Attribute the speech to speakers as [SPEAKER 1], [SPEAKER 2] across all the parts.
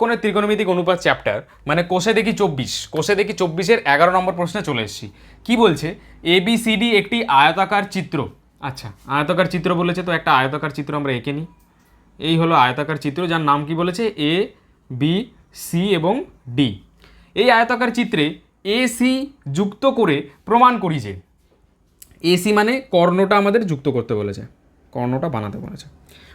[SPEAKER 1] কোণের ত্রিকোণমিতিক অনুপাত চ্যাপ্টার মানে কোষে দেখি চব্বিশ, কোষে দেখি চব্বিশের এগারো নম্বর প্রশ্নে চলে এসেছি। কি বলছে? এ বি সি ডি একটি আয়তাকার চিত্র। আচ্ছা আয়তাকার চিত্র বলেছে তো একটা আয়তাকার চিত্র আমরা এঁকে নিই। এই হলো আয়তাকার চিত্র, যার নাম কি বলেছে? এ বি সি এবং ডি এই আয়তাকার চিত্রে এ সি যুক্ত করে প্রমাণ করি যে এসি মানে কর্ণটা আমাদের যুক্ত করতে বলেছে। কর্ণটা বানাতে বলেছে।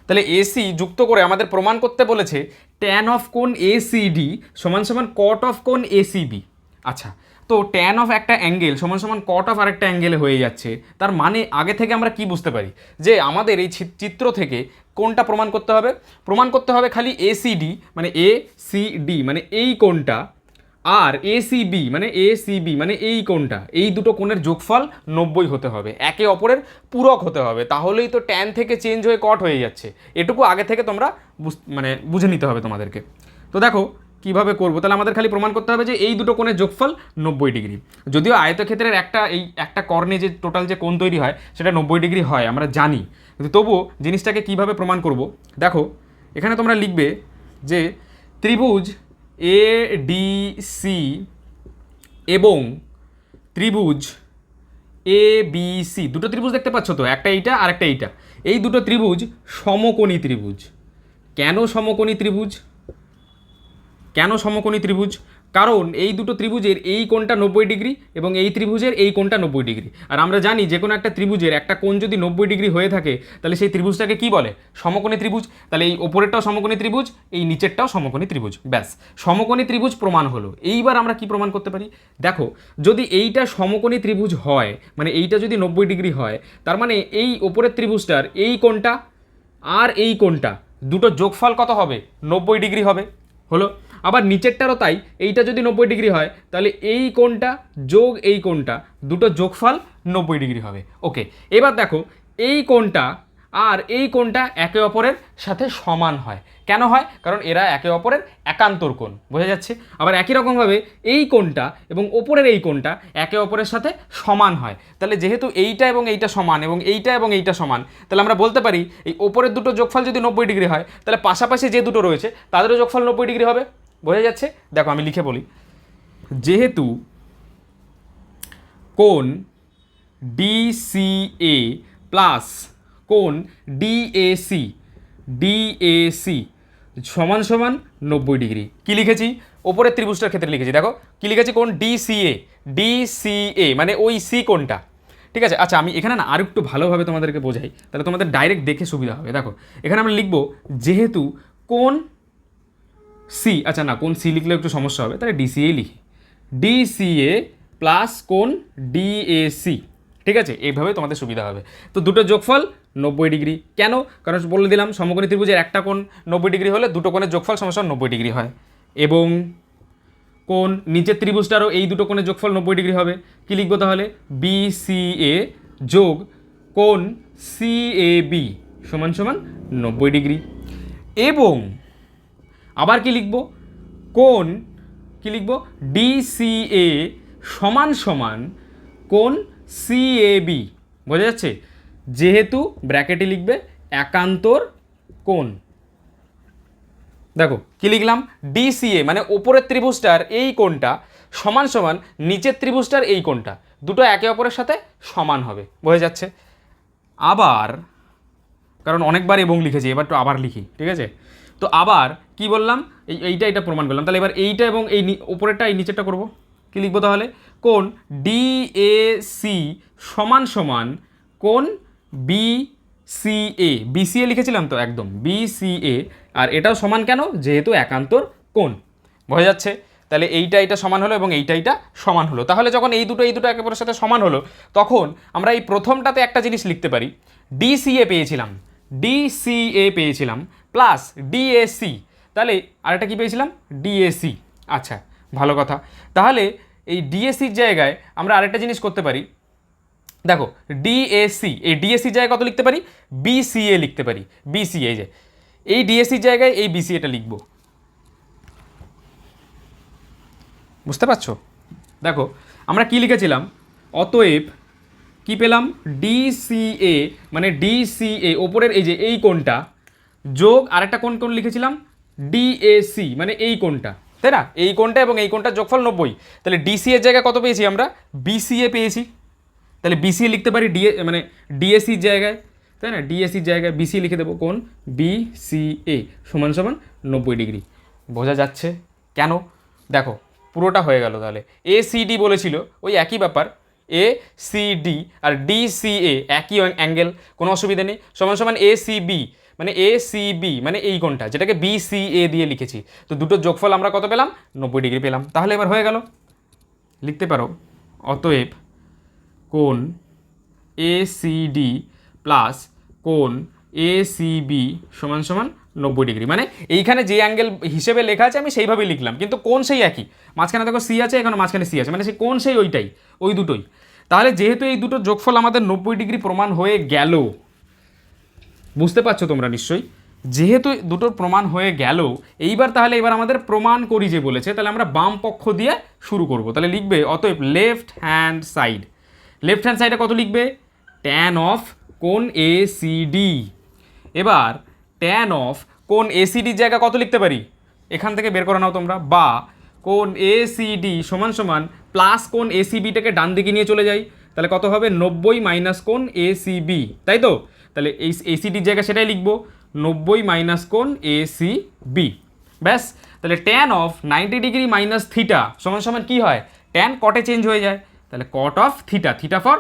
[SPEAKER 1] তাহলে এসি যুক্ত করে আমাদের প্রমাণ করতে বলেছে ট্যান অফ কোন এসিডি সমান সমান কট অফ কোন এসিবি আচ্ছা তো ট্যান অফ একটা অ্যাঙ্গেল সমান সমান কট অফ আরেকটা অ্যাঙ্গেলে হয়ে যাচ্ছে, তার মানে আগে থেকে আমরা কি বুঝতে পারি? যে আমাদের এই চিত্র থেকে কোনটা প্রমাণ করতে হবে। প্রমাণ করতে হবে খালি এসিডি মানে এ সি ডি মানে এই কোনটা আর এসিবি মানে এসিবি মানে এই কোনটা এই দুটো কোণের যোগফল নব্বই হতে হবে। একে অপরের পূরক হতে হবে। তাহলেই তো ট্যান থেকে চেঞ্জ হয়ে কট হয়ে যাচ্ছে। এটুকু আগে থেকে তোমরা মানে বুঝে নিতে হবে তোমাদেরকে। তো দেখো, কীভাবে করব? তাহলে আমাদের খালি প্রমাণ করতে হবে যে এই দুটো কোণের যোগফল নব্বই ডিগ্রি। যদিও আয়তক্ষেত্রের একটা, এই একটা কর্ণে যে টোটাল যে কোণ তৈরি হয়, সেটা নব্বই ডিগ্রি হয়, আমরা জানি। কিন্তু তবুও জিনিসটাকে কীভাবে প্রমাণ করব? দেখো, এখানে তোমরা লিখবে যে ত্রিভুজ এ ডি সি এবং ত্রিভুজ এ বি সি দুটো ত্রিভুজ দেখতে পাচ্ছ তো? একটা এইটা আর একটা এইটা। এই দুটো ত্রিভুজ সমকোণী ত্রিভুজ। কেন সমকোণী ত্রিভুজ? কেন সমকোণী ত্রিভুজ? কারণ এই দুটো ত্রিভুজের এই কোণটা নব্বই ডিগ্রি এবং এই ত্রিভুজের এই কোণটা নব্বই ডিগ্রি। আর আমরা জানি যে কোনো একটা ত্রিভুজের একটা কোণ যদি নব্বই ডিগ্রি হয়ে থাকে, তাহলে সেই ত্রিভুজটাকে কি বলে? সমকোণী ত্রিভুজ। তাহলে এই ওপরেরটাও সমকোণী ত্রিভুজ, এই নিচেরটাও সমকোণী ত্রিভুজ। ব্যাস, সমকোণী ত্রিভুজ প্রমাণ হলো। এইবার আমরা কি প্রমাণ করতে পারি? দেখো, যদি এইটা সমকোণী ত্রিভুজ হয় মানে এইটা যদি নব্বই ডিগ্রি হয়, তার মানে এই ওপরের ত্রিভুজটার এই কোণটা আর এই কোণটা, দুটো যোগফল কত হবে? নব্বই ডিগ্রি হবে। হলো? আবার নিচেরটারও তাই, এইটা যদি নব্বই ডিগ্রি হয়, তাহলে এই কোণটা যোগ এই কোণটা, দুটো যোগফল নব্বই ডিগ্রি হবে। ওকে, এবার দেখো, এই কোণটা আর এই কোণটা একে অপরের সাথে সমান হয়। কেন হয়? কারণ এরা একে অপরের একান্তর কোণ, বোঝা যাচ্ছে? আবার একই রকমভাবে এই কোণটা এবং ওপরের এই কোণটা একে অপরের সাথে সমান হয়। তাহলে যেহেতু এইটা এবং এইটা সমান এবং এইটা এবং এইটা সমান, তাহলে আমরা বলতে পারি, এই ওপরের দুটো যোগফল যদি নব্বই ডিগ্রি হয়, তাহলে পাশাপাশি যে দুটো রয়েছে, তাদেরও যোগফল নব্বই ডিগ্রি হবে। বোঝা যাচ্ছে? দেখো, আমি লিখে বলি। যেহেতু কোণ ডিসিএ প্লাস কোণ ডিএসি ডিএসি সমান সমান নব্বই ডিগ্রি। কি লিখেছি? ওপরের ত্রিভুজটার ক্ষেত্রে লিখেছি। দেখো, কি লিখেছি কোন ডিসিএ ডিসিএ মানে ওই সি কোনটা ঠিক আছে? আচ্ছা আমি এখানে না আর একটু ভালোভাবে তোমাদেরকে বোঝাই। তাহলে তোমাদের ডাইরেক্ট দেখে সুবিধা হবে। দেখো, এখানে আমরা লিখব, যেহেতু কোণ সি আচ্ছা না, কোন সি লিখলে একটু সমস্যা হবে? তাহলে ডিসিএ লিখি। ডিসিএ প্লাস কোন ডিএসি ঠিক আছে? এইভাবে তোমাদের সুবিধা হবে। তো দুটো যোগফল নব্বই ডিগ্রি। কেন? কারণ বলে দিলাম, সমকোণী ত্রিভুজের একটা কোণ নব্বই ডিগ্রি হলে দুটো কোণের যোগফল সমস্যা নব্বই ডিগ্রি হয়। এবং কোন নিচের ত্রিভুজটারও এই দুটো কোণের যোগফল নব্বই ডিগ্রি হবে। কি লিখব তাহলে? বিসিএ যোগ কোণ সিএবি সমান সমান নব্বই ডিগ্রি। এবং আবার কি লিখব? কোন কি লিখব? ডিসিএ সমান সমান কোন সিএবি বোঝা যাচ্ছে? যেহেতু ব্র্যাকেটে লিখবে একান্তর কোন দেখো, কি লিখলাম? ডিসিএ মানে ওপরের ত্রিভুজটার এই কোণটা সমান সমান নিচের ত্রিভুজটার এই কোণটা। দুটো একে অপরের সাথে সমান হবে। বোঝা যাচ্ছে? আবার, কারণ অনেকবার এবং লিখেছি, এবার তো আবার লিখি, ঠিক আছে? তো আবার কি বললাম? এই, এইটা এটা প্রমাণ করলাম। তাহলে এবার এইটা এবং এই উপরেরটা, এই নিচেরটা করব। কি লিখব তাহলে? কোন ডি এ সি সমান সমান কোন বি সিএ বিসিএ লিখেছিলাম তো একদম। বিসিএ আর এটাও সমান কেন? যেহেতু একান্তর কোন বোঝা যাচ্ছে? তাহলে এইটা এটা সমান হলো এবং এইটা এইটা সমান হলো। তাহলে যখন এই দুটো এই দুটো একেবারের সাথে সমান হলো, তখন আমরা এই প্রথমটাতে একটা জিনিস লিখতে পারি। ডিসিএ পেয়েছিলাম। ডিসিএ পেয়েছিলাম। Plus DAC. তাহলে আরেকটা কি পেয়েছিলাম? ডিএসি। আচ্ছা ভালো কথা। তাহলে এই ডিএসির জায়গায় আমরা আরেকটা জিনিস করতে পারি। দেখো, ডিএসি, এই ডিএসির জায়গায় কত লিখতে পারি? বিসিএ লিখতে পারি। বিসিএ যে। এই ডিএসির জায়গায় এই বিসিএটা লিখব। বুঝতে পারছ? দেখো, আমরা কি লিখেছিলাম? অতএব কি পেলাম? ডিসিএ মানে ডিসিএ, ওপরের এই যে এই কোণটা যোগ আরেকটা কোন কোন লিখেছিলাম? ডিএসি মানে এই কোনটা তাই না? এই কোনটা এবং এই কোনটা যোগফল নব্বই। তাহলে ডিসি এর জায়গায় কত পেয়েছি আমরা? বিসিএ পেয়েছি। তাহলে বিসিএ লিখতে পারি ডিএ মানে ডিএসির জায়গায়। তাই না? ডিএসির জায়গায় বিসিএ লিখে দেবো কোন বিসিএ সমান সমান নব্বই ডিগ্রি। বোঝা যাচ্ছে? কেন? দেখো, পুরোটা হয়ে গেল তাহলে। এ সিডি বলেছিল, ওই একই ব্যাপার। এ সিডি আর ডিসিএ একই অ্যাঙ্গেল। কোনো অসুবিধা নেই। সমান সমান এ সিবি মানে এ সিবি মানে এই কোনটা যেটাকে বি সি এ দিয়ে লিখেছি। তো দুটো যোগফল আমরা কত পেলাম? নব্বই ডিগ্রি পেলাম। তাহলে এবার হয়ে গেল। লিখতে পারো। অতএব কোন কোণ এসিডি প্লাস কোণ এসিবি সমান সমান নব্বই ডিগ্রি। মানে এইখানে যে অ্যাঙ্গেল হিসেবে লেখা আছে, আমি সেইভাবেই লিখলাম। কিন্তু কোন সেই একই। মাঝখানে দেখো সি আছে, এখানে মাঝখানে সি আছে। মানে সেই কোন সেই ওইটাই, ওই দুটোই। তাহলে যেহেতু এই দুটো যোগফল আমাদের নব্বই ডিগ্রি প্রমাণ হয়ে গেল বুঝতে পারছ তোমরা নিশ্চয়ই? যেহেতু দুটোর প্রমাণ হয়ে গেল, এইবার তাহলে এবার আমাদের প্রমাণ করি যে বলেছে, তাহলে আমরা বাম পক্ষ দিয়ে শুরু করব। তাহলে লিখবে, অতএব left hand side left hand সাইডে কত লিখবে? ট্যান অফ কোন এ সি ডি এবার ট্যান অফ কোন এ এসিডির জায়গা কত লিখতে পারি? এখান থেকে বের করে নাও তোমরা। বা কোন এ এসিডি সমান সমান প্লাস কোন এসিবিটাকে ডান দিকে নিয়ে চলে যাই। তাহলে কত হবে? নব্বই মাইনাস কোন এসিবি তাই তো? তাহলে এই এসিডির জায়গায় সেটাই লিখব, নব্বই মাইনাস কোন এ সি বি। ব্যাস, তাহলে tan of ninety degree minus theta সমান সমান কী হয়? ট্যান কটে চেঞ্জ হয়ে যায়। তাহলে cot of theta theta for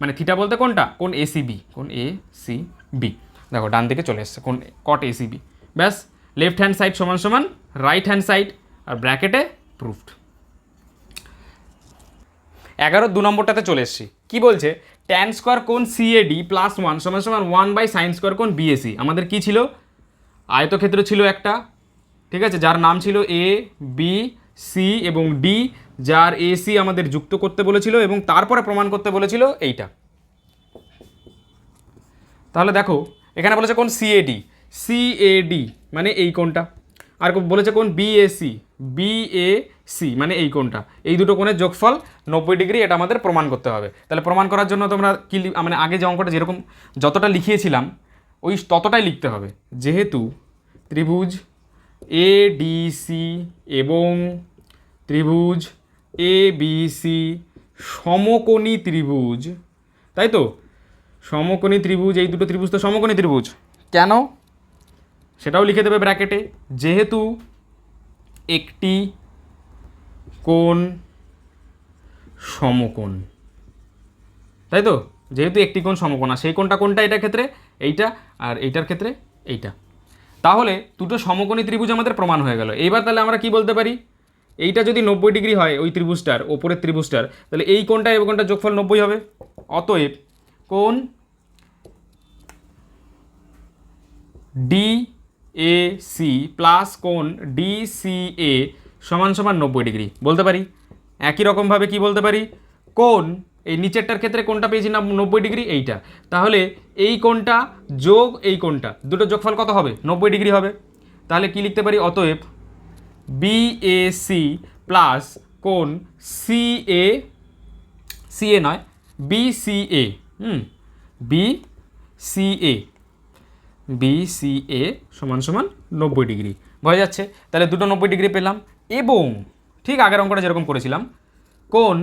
[SPEAKER 1] মানে থিটা বলতে কোনটা? কোন এসিবি কোন এ সি বি। দেখো, ডান দিকে চলে এসছে কোন কট এসিবি ব্যাস লেফট হ্যান্ড সাইড সমান সমান রাইট হ্যান্ড সাইড আর ব্র্যাকেটে প্রুফড এগারো দু নম্বরটাতে চলে এসেছি। কি বলছে? ট্যান স্কোয়ার কোন সিএডি প্লাস ওয়ান সমান সমান ওয়ান বাই সাইন স্কোয়ার কোন বিএসি আমাদের কি ছিল? আয়তক্ষেত্র ছিল একটা, ঠিক আছে? যার নাম ছিল এ বি সি এবং ডি যার এসি আমাদের যুক্ত করতে বলেছিল এবং তারপরে প্রমাণ করতে বলেছিল এইটা। তাহলে দেখো, এখানে বলেছে কোন সিএডি সিএডি মানে এই কোনটা আর বলেছে কোন? বিএসি বিএসি মানে এই কোনটা? এই দুটো কোণের যোগফল নব্বই ডিগ্রি, এটা আমাদের প্রমাণ করতে হবে। তাহলে প্রমাণ করার জন্য তোমরা কি মানে আগে যে অঙ্কটা যেরকম যতটা লিখিয়েছিলাম, ওই ততটাই লিখতে হবে। যেহেতু ত্রিভুজ এডিসি এবং ত্রিভুজ এ বিসি সমকোণী ত্রিভুজ, তাই তো? সমকোণী ত্রিভুজ, এই দুটো ত্রিভুজ তো সমকোণী ত্রিভুজ। কেন? সেটাও লিখে দেবে ব্র্যাকেটে। যেহেতু একটি কোণ সমকোণ, তাই তো? যেহেতু একটি কোণ সমকোণ, আর সেই কোণটা কোনটা এটার ক্ষেত্রে? এইটা, আর এইটার ক্ষেত্রে এইটা। তাহলে দুটো সমকোণী ত্রিভুজ আমাদের প্রমাণ হয়ে গেল। এইবার তাহলে আমরা কি বলতে পারি? এইটা যদি নব্বই ডিগ্রি হয় ওই ত্রিভুজটার, ওপরের ত্রিভুজটার, তাহলে এই কোণটা এবং কোণটার যোগফল নব্বই হবে। অতএব কোণ ডি এ সি প্লাস কোণ ডি সি এ সমান সমান নব্বই ডিগ্রি। বলতে পারি? একই রকমভাবে কি বলতে পারি? কোণ এই নিচেরটার ক্ষেত্রে কোনটা পেয়েছি না? নব্বই ডিগ্রি, এইটা। তাহলে এই কোণটা যোগ এই কোণটা দুটো যোগফল কত হবে? নব্বই ডিগ্রি হবে। তাহলে কি লিখতে পারি? অতএব বিএসি প্লাস কোণ সিএ সিএ নয় বিসিএ হুম বিসিএ বিসিএ সমান সমান নব্বই ডিগ্রি। বোঝা যাচ্ছে। তাহলে দুটো নব্বই ডিগ্রি পেলাম। এবং ঠিক আগের অঙ্কটা যেরকম করেছিলাম কোন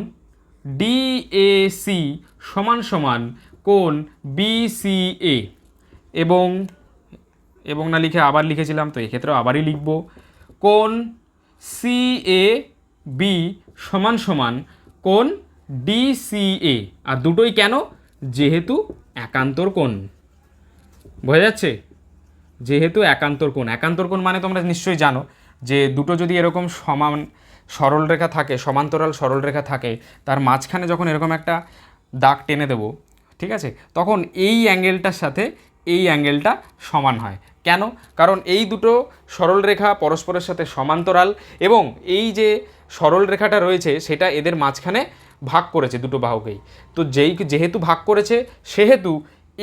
[SPEAKER 1] ডিএসি সমান সমান কোন বিসিএ এবং এবং না লিখে আবার লিখেছিলাম, তো এক্ষেত্রেও আবারই লিখব। কোন সিএ বি সমান সমান কোন ডিসিএ আর দুটোই কেন? যেহেতু একান্তর কোণ। বোঝা যাচ্ছে? যেহেতু একান্তর কোণ একান্তর কোণ মানে তোমরা নিশ্চয়ই জানো যে দুটো যদি এরকম সমান সরল রেখা থাকে, সমান্তরাল সরল রেখা থাকে, তার মাঝখানে যখন এরকম একটা দাগ টেনে দেবো, ঠিক আছে? তখন এই অ্যাঙ্গেলটার সাথে এই অ্যাঙ্গেলটা সমান হয়। কেন? কারণ এই দুটো সরল রেখা পরস্পরের সাথে সমান্তরাল এবং এই যে সরল রেখাটা রয়েছে, সেটা এদের মাঝখানে ভাগ করেছে দুটো বাহুকেই। তো যেই, যেহেতু ভাগ করেছে, সেহেতু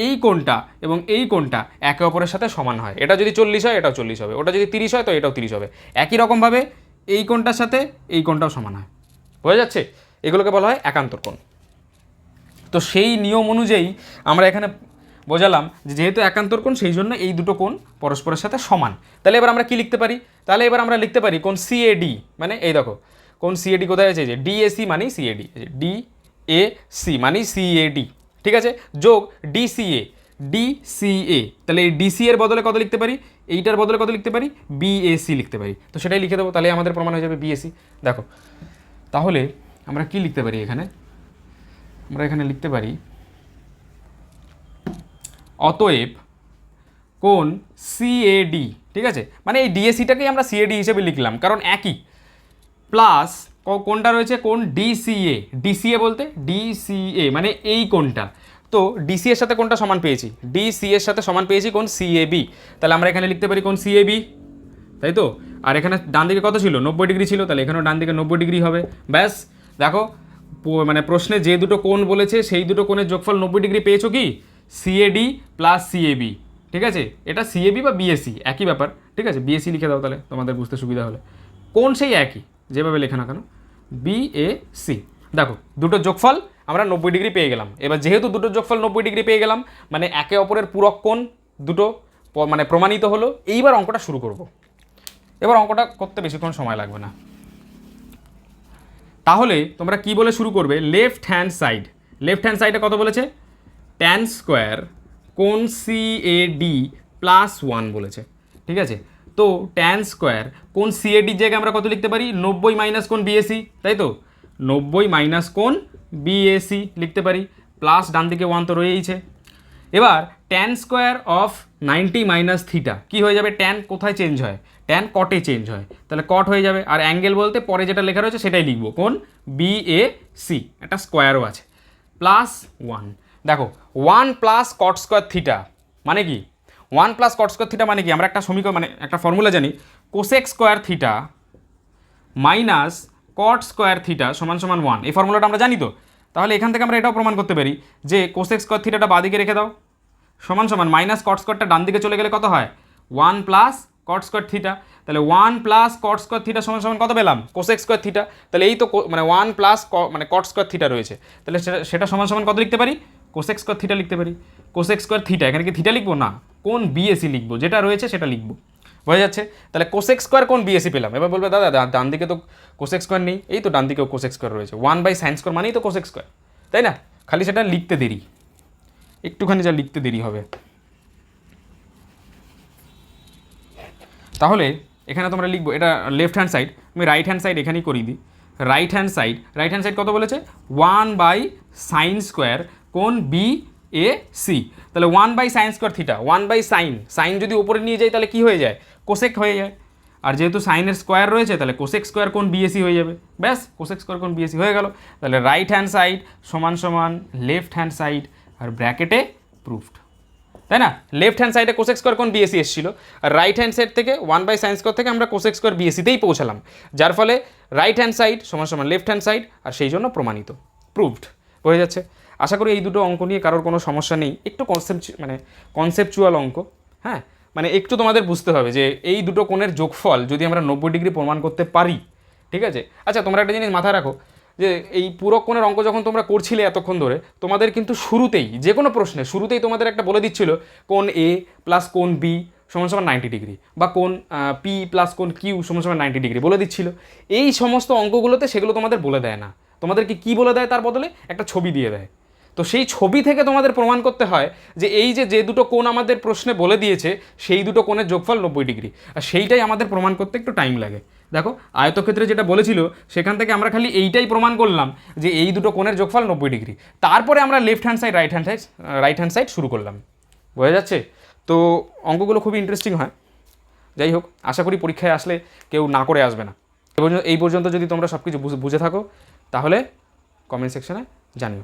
[SPEAKER 1] এই কোণটা এবং এই কোণটা একে অপরের সাথে সমান হয়। এটা যদি চল্লিশ হয়, এটাও চল্লিশ হবে। ওটা যদি তিরিশ হয়, তো এটাও তিরিশ হবে। একই রকমভাবে এই কোণটার সাথে এই কোণটাও সমান হয়। বোঝা যাচ্ছে? এগুলোকে বলা হয় একান্তর কোণ। তো সেই নিয়ম অনুযায়ী আমরা এখানে বোঝালাম যে যেহেতু একান্তর কোণ, সেই জন্য এই দুটো কোণ পরস্পরের সাথে সমান। তাহলে এবার আমরা কি লিখতে পারি? তাহলে এবার আমরা লিখতে পারি কোন সিএডি মানে এই দেখো কোন সিএডি কোথায় আছে? যে ডিএসি মানেই সিএডি সি মানেই সিএডি ঠিক আছে? যোগ ডিসিএ ডিসিএ তাহলে এই ডিসি এর বদলে কত লিখতে পারি? এইটার বদলে কত লিখতে পারি? বিএসি লিখতে পারি। তো সেটাই লিখে দেবো, তাহলে আমাদের প্রমাণ হয়ে যাবে বিএসি দেখো, তাহলে আমরা কি লিখতে পারি এখানে? আমরা এখানে লিখতে পারি, অতএব কোন সিএডি ঠিক আছে? মানে এই ডিএসিটাকেই আমরা সিএডি হিসেবে লিখলাম, কারণ একই। প্লাস কোনটা রয়েছে? কোন ডিসিএ ডিসিএ বলতে? ডিসিএ মানে এই কোনটা? তো ডিসি এর সাথে কোনটা সমান পেয়েছি? ডিসি এর সাথে সমান পেয়েছি কোন সিএবি তাহলে আমরা এখানে লিখতে পারি কোন সিএবি তাই তো? আর এখানে ডান দিকে কত ছিল? নব্বই ডিগ্রি ছিল, তাহলে এখানেও ডান দিকে নব্বই ডিগ্রি হবে। ব্যাস, দেখো মানে প্রশ্নে যে দুটো কোণ বলেছে, সেই দুটো কোণের যোগফল নব্বই ডিগ্রি পেয়েছ কি? সিএডি প্লাস সিএবি ঠিক আছে? এটা সিএবি বা বিএসসি একই ব্যাপার, ঠিক আছে? বিএসসি লিখে দাও তাহলে, তোমাদের বুঝতে সুবিধা হলে। কোন সেই একই, যেভাবে লেখা না কেন? বিএসি দেখো, দুটো যোগফল আমরা নব্বই ডিগ্রি পেয়ে গেলাম। এবার যেহেতু দুটো যোগফল নব্বই ডিগ্রি পেয়ে গেলাম মানে একে অপরের পূরক কোণ দুটো মানে প্রমাণিত হলো। এইবার অঙ্কটা শুরু করব। এবার অঙ্কটা করতে বেশিক্ষণ সময় লাগবে না। তাহলে তোমরা কি বলে শুরু করবে? Left hand side left hand সাইডে কত বলেছে? ট্যান স্কোয়ার কোন C A D plus one বলেছে। ঠিক আছে? তো ট্যান স্কোয়ার কোন সি এ ডির জায়গায় আমরা কত লিখতে পারি? নব্বই মাইনাস কোন বিএসি তাই তো? নব্বই মাইনাস কোন বিএসি লিখতে পারি। প্লাস ডান দিকে ওয়ান তো রয়েইছে। এবার tan square of ninety minus theta কী হয়ে যাবে? ট্যান কোথায় চেঞ্জ হয়? ট্যান কটে চেঞ্জ হয়। তাহলে কট হয়ে যাবে। আর অ্যাঙ্গেল বলতে পরে যেটা লেখা রয়েছে সেটাই লিখব। কোন? বি এ সি একটা স্কোয়ারও আছে। প্লাস ওয়ান দেখো one plus cot square theta মানে কি? One plus cot square theta মানে কি? আমরা একটা সমীকরণ মানে একটা ফর্মুলা জানি। Cosec square theta minus cot square theta সমান সমান ওয়ান এই ফর্মুলাটা আমরা জানি তো? তাহলে এখান থেকে আমরা এটাও প্রমাণ করতে পারি যে কোসেক স্কোয়ার থিটাটা বাদিকে রেখে দাও। সমান সমান মাইনাস কট স্কোয়ারটা ডান দিকে চলে গেলে কত হয়? One plus cot square theta তাহলে one plus cot square theta সমান সমান কত পেলাম? কোসেক স্কোয়ার থিটা তাহলে এই তো মানে ওয়ান প্লাস মানে কট স্কোয়ার থিটা রয়েছে। তাহলে সেটা সেটা সমান সমান কত লিখতে পারি? কোসেক স্কোয়ার থিটা লিখতে পারি। কোসেক স্কোয়ার থিটা এখানে কি থিটা লিখব? না। কোন বিএসি লিখব? যেটা রয়েছে সেটা লিখব। বোঝা যাচ্ছে? তাহলে কোসেক স্কোয়ার কোন বিএসি পেলাম? এবার বলবে, দাদা ডান দিকে তো কোসেক স্কোয়ার নেই। এই তো ডান দিকেও কোসেক স্কোয়ার রয়েছে। ওয়ান বাই সাইন স্কোয়ার মানেই তো কোসেক স্কোয়ার তাই না? খালি সেটা লিখতে দেরি। একটুখানি যা লিখতে দেরি হবে। তাহলে এখানে তোমরা লিখব, এটা লেফট হ্যান্ড সাইড আমি রাইট হ্যান্ড সাইড এখানেই করিয়ে দিই। Right hand side right hand side কত বলেছে? ওয়ান বাই সাইন স্কোয়ার কোন বি এ সি তাহলে one by sine square theta one by sine sine যদি উপরে নিয়ে যাই তাহলে কি হয়ে যায়? কোসেক হয়ে যায়। আর যেহেতু সাইনের স্কোয়ার রয়েছে, তাহলে কোসেক স্কোয়ার কোন বিএসি হয়ে যাবে? ব্যাস কোসেক স্কোয়ার কোন বিএসি হয়ে গেল। তাহলে রাইট হ্যান্ড সাইড সমান সমান লেফট হ্যান্ড সাইড আর ব্র্যাকেটে প্রুফড তাই না? লেফট হ্যান্ড সাইডে কোসেক স্কোয়ার কোন বিএসি এসেছিল। আর রাইট হ্যান্ড সাইড থেকে ওয়ান বাই সাইন স্কোয়ার থেকে আমরা কোসেক স্কোয়ার বিএসিতেই পৌঁছালাম। যার ফলে রাইট হ্যান্ড সাইড সমান সমান লেফট হ্যান্ড সাইড আর সেই জন্য প্রমাণিত। প্রুভড হয়ে যাচ্ছে? আশা করি এই দুটো অঙ্ক নিয়ে কারোর কোনো সমস্যা নেই। একটু কনসেপ্ট মানে কনসেপচুয়াল অঙ্ক হ্যাঁ? মানে একটু তোমাদের বুঝতে হবে যে এই দুটো কোণের যোগফল যদি আমরা নব্বই ডিগ্রি প্রমাণ করতে পারি, ঠিক আছে? আচ্ছা তোমরা একটা জিনিস মাথায় রাখো যে এই পুরো কোণের অঙ্ক যখন তোমরা করছিলে এতক্ষণ ধরে, তোমাদের কিন্তু শুরুতেই, যে কোনো প্রশ্নে শুরুতেই তোমাদের একটা বলে দিচ্ছিল কোন এ প্লাস কোন বি সমান সমান নাইনটি ডিগ্রি বা কোন পি প্লাস কোন কিউ সমান সমান নাইনটি ডিগ্রি বলে দিচ্ছিল। এই সমস্ত অঙ্কগুলোতে সেগুলো তোমাদের বলে দেয় না। তোমাদেরকে কি বলে দেয় তার বদলে? একটা ছবি দিয়ে দেয়। তো সেই ছবি থেকে তোমাদের প্রমাণ করতে হয় যে এই যে যে দুটো কোণ আমাদের প্রশ্নে বলে দিয়েছে, সেই দুটো কোণের যোগফল নব্বই ডিগ্রি। আর সেইটাই আমাদের প্রমাণ করতে একটু টাইম লাগে। দেখো, আয়তক্ষেত্রে যেটা বলেছিল, সেখান থেকে আমরা খালি এইটাই প্রমাণ করলাম যে এই দুটো কোণের যোগফল নব্বই ডিগ্রি। তারপরে আমরা left hand side right hand side right hand side শুরু করলাম। বোঝা যাচ্ছে? তো অঙ্কগুলো খুবই ইন্টারেস্টিং হয়। যাই হোক, আশা করি পরীক্ষায় আসলে কেউ না করে আসবে না। এই পর্যন্ত- যদি তোমরা সব কিছু বুঝে থাকো, তাহলে কমেন্ট সেকশনে জানিও।